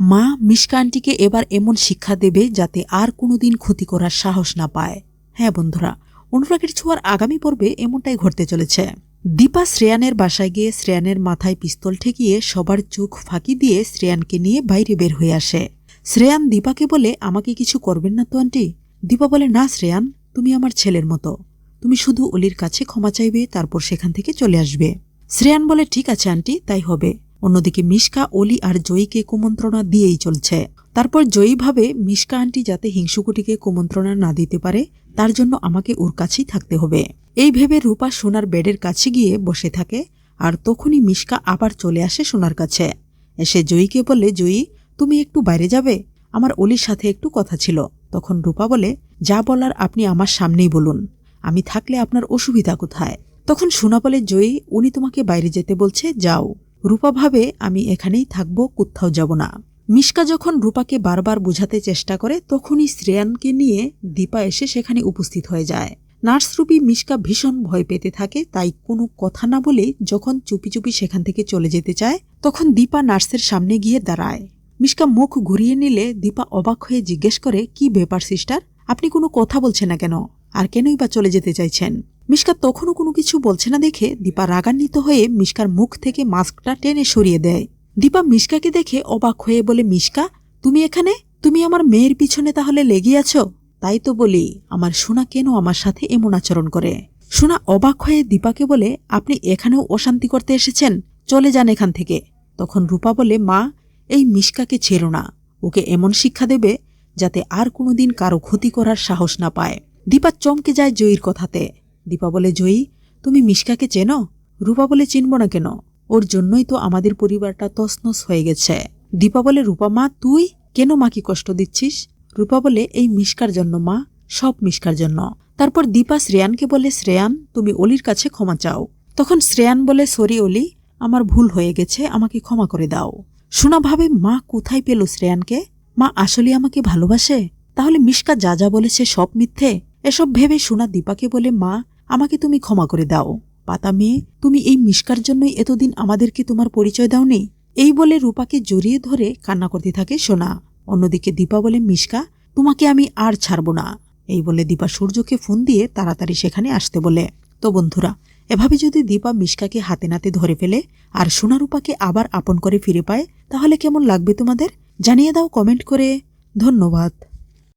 মা মিশকা আন্টিকে এবার এমন শিক্ষা দেবে যাতে আর কোনোদিন ক্ষতি করার সাহস না পায়। হ্যাঁ বন্ধুরা, অনুরাগের ছোঁয়ার আগামী পর্বে এমনটাই ঘটতে চলেছে। দীপা শ্রেয়ানের বাসায় গিয়ে শ্রেয়ানের মাথায় পিস্তল ঠেকিয়ে সবার চোখ ফাঁকি দিয়ে শ্রেয়ানকে নিয়ে বাইরে বের হয়ে আসে। শ্রেয়ান দীপাকে বলে, আমাকে কিছু করবেন না তো, আন্টি? দীপা বলে, না শ্রেয়ান, তুমি আমার ছেলের মতো। তুমি শুধু অলির কাছে ক্ষমা চাইবে, তারপর সেখান থেকে চলে আসবে। শ্রেয়ান বলে, ঠিক আছে, আন্টি, তাই হবে। অন্যদিকে মিশকা, অলি আর জয়ীকে কুমন্ত্রণা দিয়েই চলছে। তারপর জয়ী ভাবে, মিশকা আন্টি যাতে হিংসুকুটিকে কুমন্ত্রণা না দিতে পারে, তার জন্য আমাকে ওর কাছেই থাকতে হবে। এই ভেবে রূপা সোনার বেডের কাছে গিয়ে বসে থাকে, আর তখনই মিশকা আবার চলে আসে সোনার কাছে। এসে জয়ীকে বলে, জয়ী, তুমি একটু বাইরে যাবে? আমার অলির সাথে একটু কথা ছিল। তখন রূপা বলে, যা বলার আপনি আমার সামনেই বলুন। আমি থাকলে আপনার অসুবিধা কোথায়? তখন সোনা বলে, জয়ী, উনি তোমাকে বাইরে যেতে বলছে, যাও। রূপা ভাবে আমি এখানেই থাকব, কোথাও যাব না। মিশকা যখন রূপাকে বারবার বোঝাতে চেষ্টা করে, তখনই শ্রেয়ানকে নিয়ে দীপা এসে সেখানে উপস্থিত হয়ে যায়। নার্সরূপী মিশকা ভীষণ ভয় পেতে থাকে, তাই কোনো কথা না বলে যখন চুপি চুপি সেখান থেকে চলে যেতে চায়, তখন দীপা নার্সের সামনে গিয়ে দাঁড়ায়। মিশকা মুখ ঘুরিয়ে নিলে দীপা অবাক হয়ে জিজ্ঞেস করে, কি ব্যাপার, সিস্টার? আপনি কোনো কথা বলছেন না কেন? আর কেনই বা চলে যেতে চাইছেন? মিশকা তখনও কোনো কিছু বলছে না দেখে দীপা রাগান্বিত হয়ে মিশকার মুখ থেকে মাস্কটা টেনে সরিয়ে দেয়। দীপা মিশকাকে দেখে অবাক হয়ে বলে, মিশকা, তুমি এখানে? তুমি আমার মেয়ের পিছনে তাহলে লেগে আছো? তাই তো বলি, আমার সোনা কেন আমার সাথে এমন আচরণ করে? সোনা অবাক হয়ে দীপাকে বলে, আপনি এখানেও অশান্তি করতে এসেছেন, চলে যান এখান থেকে। তখন রূপা বলে, মা, এই মিশকাকে ছেড়ো না। ওকে এমন শিক্ষা দেবে যাতে আর কোনোদিন কারও ক্ষতি করার সাহস না পায়। দীপা চমকে যায় জয়ীর কথাতে। দীপা বলে, জয়ী, তুমি মিশকাকে চেনো? রূপা বলে, চিনব না কেন? ওর জন্যই তো আমাদের পরিবারটা তসনস হয়ে গেছে। দীপা বলে, রূপা মা, তুই কেন মাকে কষ্ট দিচ্ছিস? রূপা বলে, এই মিশকার জন্য মা, সব মিশকার জন্য। তারপর দীপা শ্রেয়ানকে বলে, শ্রেয়ান, তুমি অলির কাছে ক্ষমা চাও। তখন শ্রেয়ান বলে, সরি অলি, আমার ভুল হয়ে গেছে, আমাকে ক্ষমা করে দাও। শোনা ভাবে, মা কোথায় পেল শ্রেয়ানকে? মা আসলে আমাকে ভালোবাসে? তাহলে মিশকা যা যা বলেছে সব মিথ্যে? এসব ভেবে শোনা দীপাকে বলে, মা আমাকে তুমি ক্ষমা করে দাও। পাতা মেয়ে, তুমি এই মিশকার জন্যই এতদিন আমাদেরকে তোমার পরিচয় দাওনি? এই বলে রূপাকে জড়িয়ে ধরে কান্না করতে থাকে সোনা। অন্যদিকে দীপা বলে, মিশকা, তোমাকে আমি আর ছাড়ব না। এই বলে দীপা সূর্যকে ফোন দিয়ে তাড়াতাড়ি সেখানে আসতে বলে, তো বন্ধুরা, এভাবে যদি দীপা মিশকাকে হাতে নাতে ধরে ফেলে আর সোনা রূপাকে আবার আপন করে ফিরে পায়, তাহলে কেমন লাগবে তোমাদের? জানিয়ে দাও কমেন্ট করে। ধন্যবাদ।